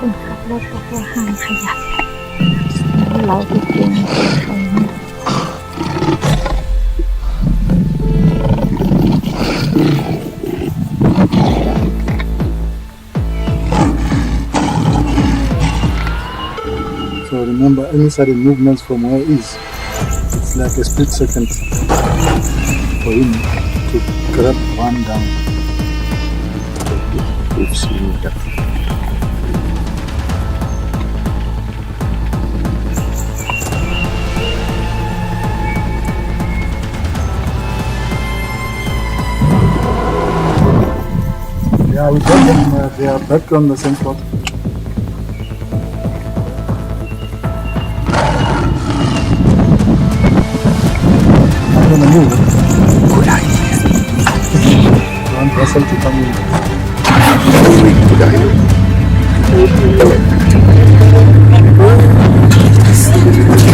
คนขับรถบอกว่าห้ามขยับ เราไปเก่งใครเนี่ย So remember, any sudden movements from where he is, it's like a split second for him to grab one down. We've seen that. Ja, ich wollte nicht mehr. Der bleibt gern, das.